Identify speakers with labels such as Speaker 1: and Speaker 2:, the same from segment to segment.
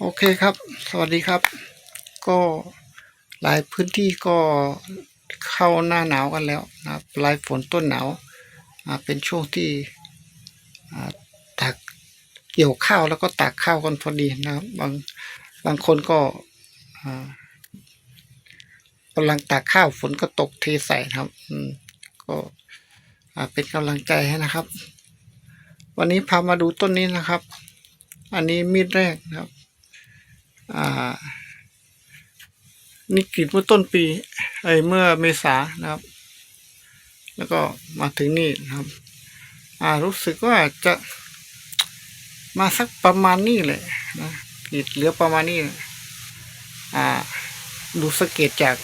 Speaker 1: โอเคครับ สวัสดีครับ ก็หลายพื้นที่ก็เข้าหน้าหนาวกันแล้วนะปลายฝนต้นหนาวเป็นช่วงที่อ่าตักเกี่ยวข้าวแล้วก็ตักข้าวกันพอดีนะครับบางบางคนก็กำลังตักข้าวฝนก็ตกเทใส่นะครับก็เป็นกำลังใจให้นะครับ วันนี้พามาดูต้นนี้นะครับ อันนี้มีดแรกนะครับ อ่านี่กรีดเมื่อต้นปี ไอ้เมื่อเมษานะครับ แล้วก็มาถึงนี่นะครับ อ่ารู้สึกว่าจะมาสักประมาณนี้เลยนะกรีดเหลือประมาณนี้นะอ่า ดูสงเกตจาก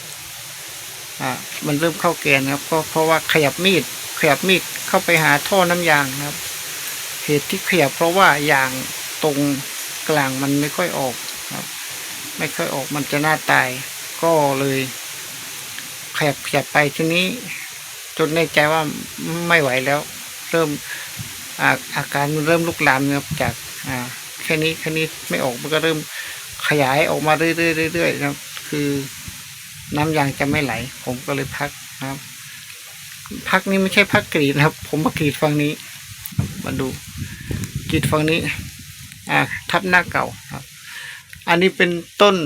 Speaker 1: อ่า มันเริ่มเข้าแกนครับ ก็เพราะว่าขยับมีด ขยับมีดเข้าไปหาท่อน้ำยางนะครับ เหตุที่ขยับเพราะว่ายางตรงกลางมันไม่ค่อยออก ไม่ค่อยออกมันจะหน้าตาย ก็เลยขยับขยับไปทีนี้จนในใจว่าไม่ไหวแล้ว เริ่มอาอาการมันเริ่มลุกลามนะครับจากอ่าแค่นี้แค่นี้ไม่ออกมันก็เริ่มขยายออกมาเรื่อยๆเรื่อยๆนะครับ คือน้ำยางจะไม่ไหล ผมก็เลยพักนะครับ พักนี้ไม่ใช่พักกรีดนะครับ ผมมากรีดฝั่งนี้ มาดูกรีดฝั่งนี้ อ่า ทับหน้าเก่าครับ อันนี้เป็นต้น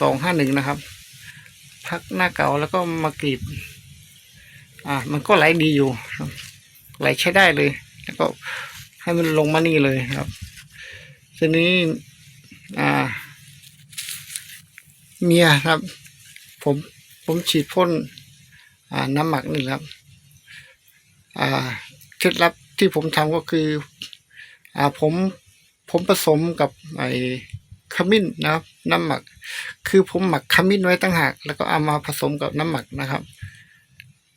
Speaker 1: สองห้าหนึ่งนะครับ พักหน้าเก่าแล้วก็มากรีด อ่า มันก็ไหลดีอยู่ไหลใช้ได้เลย แล้วก็ให้มันลงมานี่เลยครับทีนี้ อ่า เมียครับ ผมผมฉีดพ่นอ่าน้ำหมักนี่ครับ อ่าเคล็ดลับที่ผมทำก็คือ อ่าผมผมผสมกับไอ ขมิ้นนะครับ น้ำหมัก คือผมหมักขมิ้นไว้ตั้งหาก แล้วก็เอามาผสมกับน้ำหมักนะครับ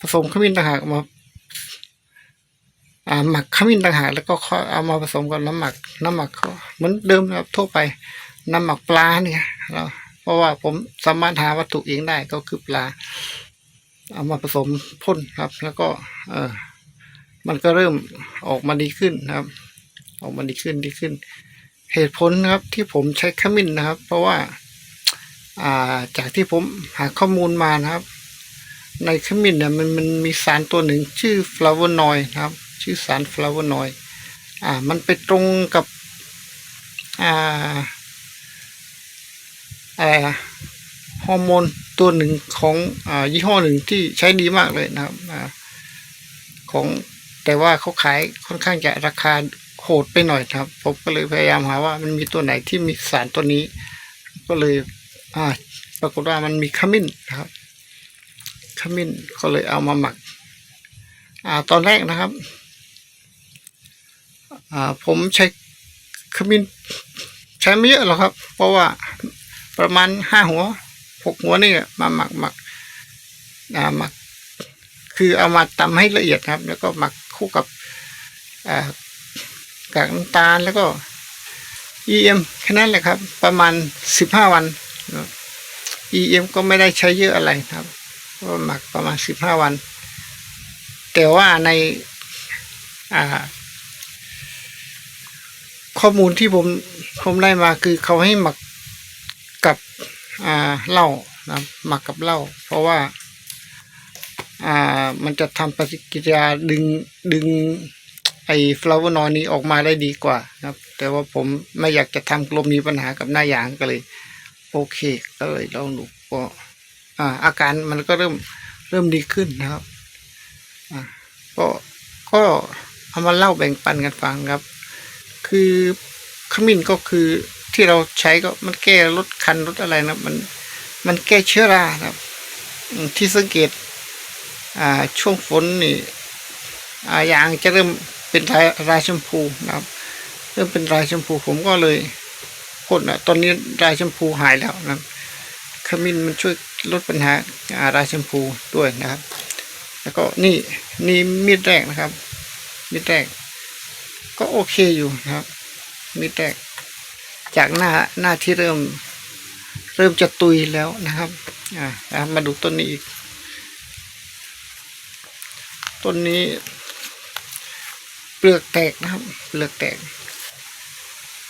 Speaker 1: ผสมขมิ้นต่างหากมาหมักขมิ้นต่างหากแล้วก็ค่อยเอามาผสมกับน้ำหมัก น้ำหมักก็เหมือนเดิมนะครับทั่วไปน้ำหมักปลาเนี่ยเราเพราะว่าผมสามารถหาวัตถุเองได้ก็คือปลา เอามาผสมพ่นครับ แล้วก็ เออมันก็เริ่มออกมาดีขึ้นนะครับ ออกมาดีขึ้นดีขึ้น เหตุผลนะครับที่ผมใช้ขมิ้นนะครับ เพราะว่าาจากที่ผมหาข้อมูลมานะครับ ในขมิ้นเนี่ยมันมันมีสารตัวหนึ่งชื่อฟลาโวนอยด์นะครับ ชื่อสารฟลาโวนอยด์อ่ามันไปตรงกับอ่าอะไรอะฮอร์โมนตัวหนึ่งของอ่ายี่ห้อหนึ่งที่ใช้ดีมากเลยนะครับอ่าของแต่ว่าเขาขายค่อนข้างจะราคา โหดไปหน่อยครับผมก็เลยพยายามหาว่ามันมีตัวไหนที่มีสารตัวนี้ ก็เลยอ่าปรากฏว่ามันมีขมิ้นนะครับขมิ้นก็เลยเอามาหมัก อ่าตอนแรกนะครับ อ่าผมใช้ขมิ้นใช้ไม่เยอะหรอกครับ เพราะว่าประมาณห้าหัวหกหัวนี่มาหมักหมักอ่าหมัก คือเอามาตำให้ละเอียดครับ แล้วก็หมักคู่กับอ่า กากน้ำตาลแล้วก็ EM แค่นั้นแหละครับ ประมาณสิบห้าวัน EM ก็ไม่ได้ใช้เยอะอะไรครับก็หมักประมาณสิบห้าวัน แต่ว่าในาข้อมูลที่ผมผมได้มาคือเขาให้หมักกับเหล้านะหมักกับเหล้าเพราะว่า มันจะทำปฏิกิริยาดึงดึง ไอ้ฟลาวโนอยนี้ออกมาได้ดีกว่านะครับ แต่ว่าผมไม่อยากจะทำกลมมีปัญหากับหน้ายางก็เลย โอเคก็เลยลองดูก็อ่าอาการมันก็เริ่มเริ่มดีขึ้นนะครับอ่าก็ก็เอามาเล่าแบ่งปันกันฟังครับ คือขมิ้นก็คือที่เราใช้ก็มันแก้ลดคันลดอะไรนะมันมันแก้เชื้อรานะครับ ที่สังเกตอ่าช่วงฝนนี่อ่ายางจะเริ่ม เป็นลายลายชมพูนะครับเริ่มเป็นลายชมพูผมก็เลยพ่นอะตอนนี้ลายชมพูหายแล้วนะครับขมิ้นมันช่วยลดปัญหาอ่ายชมพูด้วยนะครับ แล้วก็นี่นี่มีดแรกนะครับ มีดแรก ก็โอเคอยู่นะครับ มีดแรก จากหน้าหน้าที่เริ่ม เริ่มจะตุยแล้วนะครับอ่ามาดูต้นนี้อีกต้นนี้ เปลือกแตกนะครับ เปลือกแตก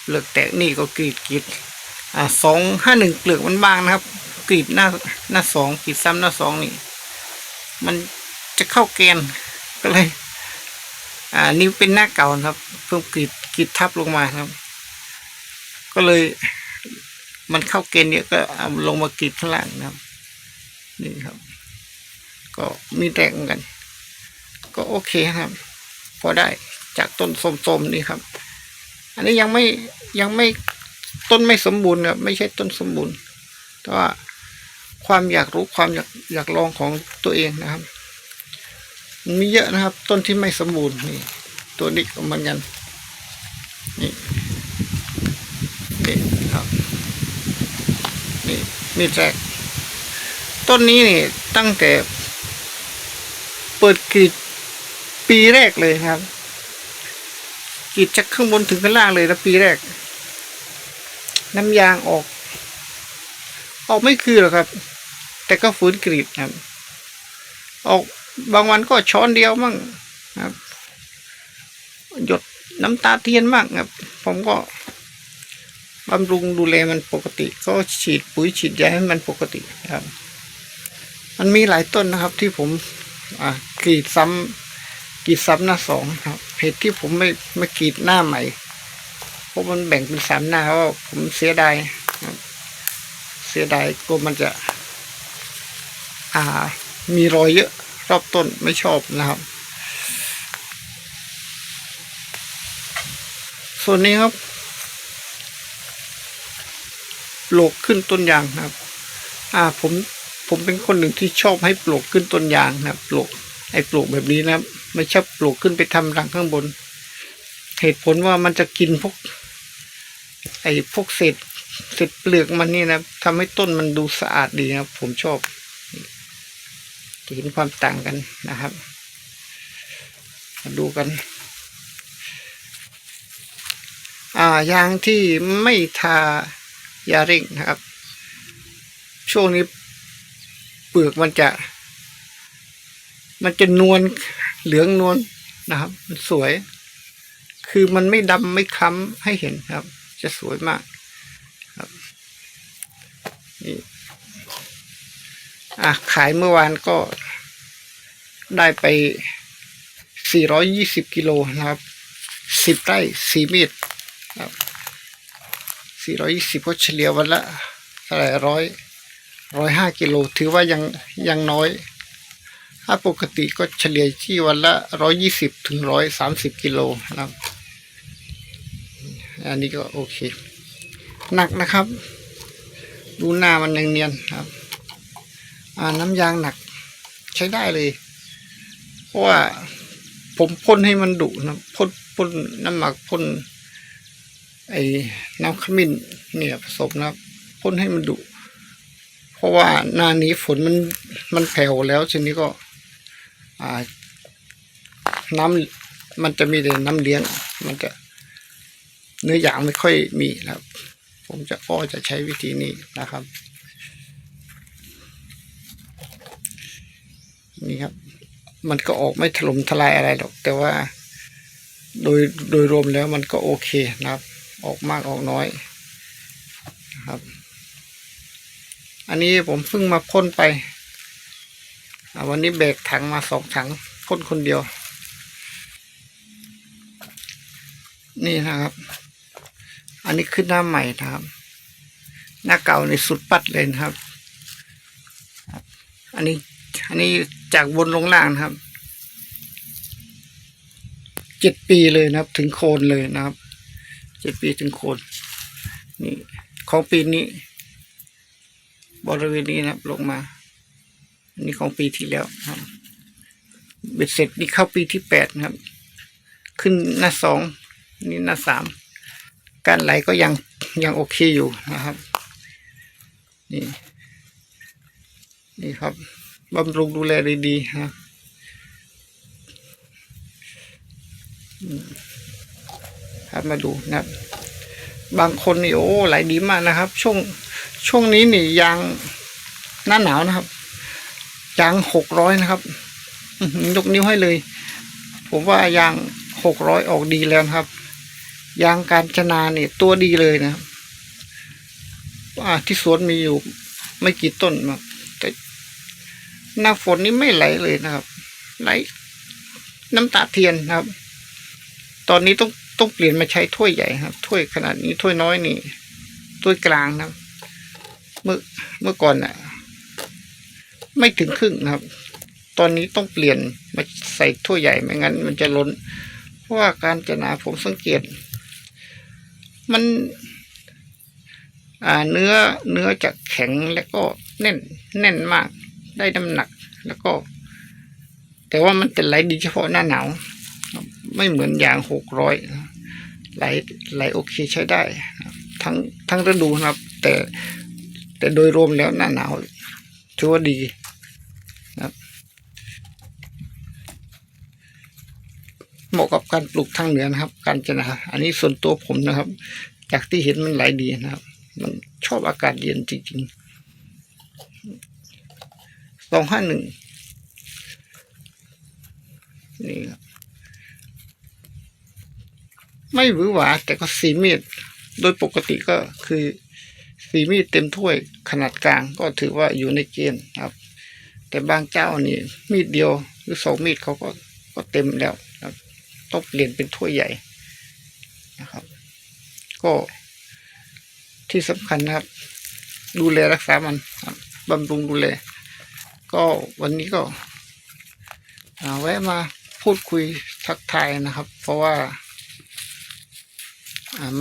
Speaker 1: เปลือกแตกนี่ก็กรีดกรีดอ่าสองห้าหนึ่งเปลือกมันบางนะครับ กรีดหน้าหน้าสองกรีดซ้ำหน้าสองนี่ มันจะเข้าเกณฑ์ก็เลย อ่านี่เป็นหน้าเก่านะครับ เพิ่มกรีดกรีดทับลงมาครับ ก็เลย มันเข้าเกณฑ์เนี่ยก็เอาลงมากรีดข้างล่างนะครับ นี่ครับ ก็มีแรงเหมือนกัน ก็โอเคครับ พอได้จากต้นส้มๆนี่ครับ อันนี้ยังไม่ยังไม่ต้นไม่สมบูรณ์ครับไม่ใช่ต้นสมบูรณ์ แต่ว่าความอยากรู้ความอยากอยากลองของตัวเองนะครับมีเยอะนะครับ ต้นที่ไม่สมบูรณ์นี่ ตัวนี้ก็เหมือนกันนี่นี่ครับนี่มีแรกต้นนี้นี่ตั้งแต่เปิดกรีด ปีแรกเลยครับกรีดจากข้างบนถึงข้างล่างเลยนะปีแรก น้ำยางออก ออกไม่คือหรอกครับ แต่ก็ฝืนกรีดครับ ออกบางวันก็ช้อนเดียวมั่งครับ หยดน้ำตาเทียนมั่งครับ ผมก็บำรุงดูแลมันปกติ ก็ฉีดปุ๋ยฉีดยาให้มันปกติครับ มันมีหลายต้นนะครับที่ผมอ่ากรีดซ้ำ กีดซ้ำหน้าสองครับเหตุที่ผมไม่ไม่กีดหน้าใหม่เพราะมันแบ่งเป็นสามหน้าเพราะว่าผมเสียดายเสียดายกลัวมันจะ อ่า มีรอยเยอะรอบต้นไม่ชอบนะครับ ส่วนนี้ครับปลูกขึ้นต้นยางครับ อ่าผมผมเป็นคนหนึ่งที่ชอบให้ปลูกขึ้นต้นยางนะครับปลูกไอ้ปลูกแบบนี้นะครับ ไม่ชอบปลูกขึ้นไปทำรังข้างบน เหตุผลว่ามันจะกินพวก ไอ้พวกเศษเศษเปลือกมันนี่นะทำให้ต้นมันดูสะอาดดีนะผมชอบจะเห็นความต่างกันนะครับ มาดูกัน อ่ายางที่ไม่ทายาเร่งนะครับ ช่วงนี้เปลือกมันจะ มันจะนวล เหลืองนวลนะครับ มันสวย คือมันไม่ดำไม่คล้ำให้เห็นครับ จะสวยมากครับนี่อะขายเมื่อวานก็ได้ไป 420 กิโลนะครับ 10 ไร่ 4 เมตรครับ420ก็เฉลี่ยวันละเท่าไหร่ร้อยร้อยห้ากิโล ถือว่ายังยังน้อย ถ้าปกติก็เฉลี่ยที่วันละร้อยยี่สิบถึงร้อยสามสิบกิโลนะครับ อันนี้ก็โอเคหนักนะครับ ดูหน้ามันยังเนียนครับ อ่าน้ำยางหนักใช้ได้เลย เพราะว่าผมพ่นให้มันดุนะพ่นพ่นน้ำหมักพ่นไอ้น้ำขมิ้นเนี่ยผสมนะพ่นให้มันดุ เพราะว่าหน้านี้ฝนมันมันแผ่วแล้วทีนี้ก็ น้ำมันจะมีแต่น้ำเลี้ยง มันจะเนื้อหยางไม่ค่อยมีนะครับ ผมจะก็จะใช้วิธีนี้นะครับ นี่ครับ มันก็ออกไม่ถล่มทลายอะไรหรอก แต่ว่า โดยโดยรวมแล้วมันก็โอเคนะครับ ออกมากออกน้อยนะครับ อันนี้ผมเพิ่งมาพ่นไป วันนี้แบกถังมาสองถังพ่นคนเดียว นี่นะครับ อันนี้ขึ้นหน้าใหม่นะครับ หน้าเก่าในสุดปัดเลยนะครับ อันนี้อันนี้จากบนลงล่างนะครับเจ็ดปีเลยนะครับ ถึงโคนเลยนะครับเจ็ดปีถึงโคนนี่ของปีนี้ บริเวณนี้นะครับลงมา นนี้ของปีที่แล้วครับเบ็ดเสร็จนี่เข้าปีที่แปดครับ ขึ้นหน้าสองนี่หน้าสามการไหลก็ยังยังโอเคอยู่นะครับ นี่ นี่ครับบำรุงดูแลดีๆครับมครับมาดูนะครับ บางคนนี่โอ้ไหลดีมากนะครับ ช่วงช่วงนี้นี่ยางหน้าหนาวนะครับ ยางหกร้อยนะครับยกนิ้วให้เลย ผมว่ายางหกร้อยออกดีแล้วครับ ยางการชนาเนี่ยตัวดีเลยนะครับอ่าที่สวนมีอยู่ไม่กี่ต้นครับแต่หน้าฝนนี้ไม่ไหลเลยนะครับ ไหลน้ำตาเทียนนะครับ ตอนนี้ต้องต้องเปลี่ยนมาใช้ถ้วยใหญ่ครับ ถ้วยขนาดนี้ถ้วยน้อยนี่ถ้วยกลางนะครับเมื่อเมื่อก่อนน่ะ ไม่ถึงครึ่งนะครับ ตอนนี้ต้องเปลี่ยนมาใส่ถ้วยใหญ่ไม่งั้น มันจะล้น เพราะว่าการจะหนาผมสังเกต มัน อ่าเนื้อเนื้อจะแข็งแล้วก็แน่นแน่นมากได้น้ำหนักแล้วก็ แต่ว่ามันเป็นไหลดีเฉพาะหน้าหนาวไม่เหมือนอย่างหกร้อยไหลไหลโอเคใช้ได้ ทั้งทั้งฤดูนะครับ แต่แต่โดยรวมแล้วหน้าหนาวถือว่าดีนะครับ เหมาะกับการปลูกทางเหนือนะครับ การจนาอันนี้ส่วนตัวผมนะครับ จากที่เห็นมันไหลดีนะครับ มันชอบอากาศเย็นจริงๆสองห้าหนึ่งนี่ครับไม่หวือหวาแต่ก็สีมีดโดยปกติก็คือสีมีดเต็มถ้วยขนาดกลางก็ถือว่าอยู่ในเกณฑ์ครับ แต่บางเจ้านี่มีดเดียวหรือสองมีดเขาก็ก็เต็มแล้วครับ ต้องเปลี่ยนเป็นถ้วยใหญ่นะครับ ก็ที่สำคัญนะครับ ดูแลรักษามันบำรุงดูแล ก็วันนี้ก็แวะมาพูดคุยทักทายนะครับ เพราะว่า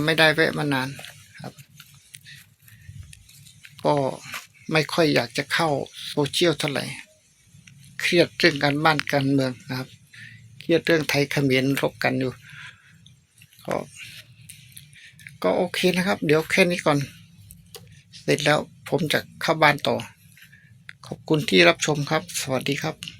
Speaker 1: ไม่ได้แวะมานานครับ ก็ไม่ค่อยอยากจะเข้าโซเชียลเท่าไหร่ เครียดเรื่องการบ้านการเมืองนะครับ เรื่องไทยเขมรรบกันอยู่ ก็ ก็โอเคนะครับ เดี๋ยวแค่นี้ก่อน เสร็จแล้วผมจะเข้าบ้านต่อ ขอบคุณที่รับชมครับ สวัสดีครับ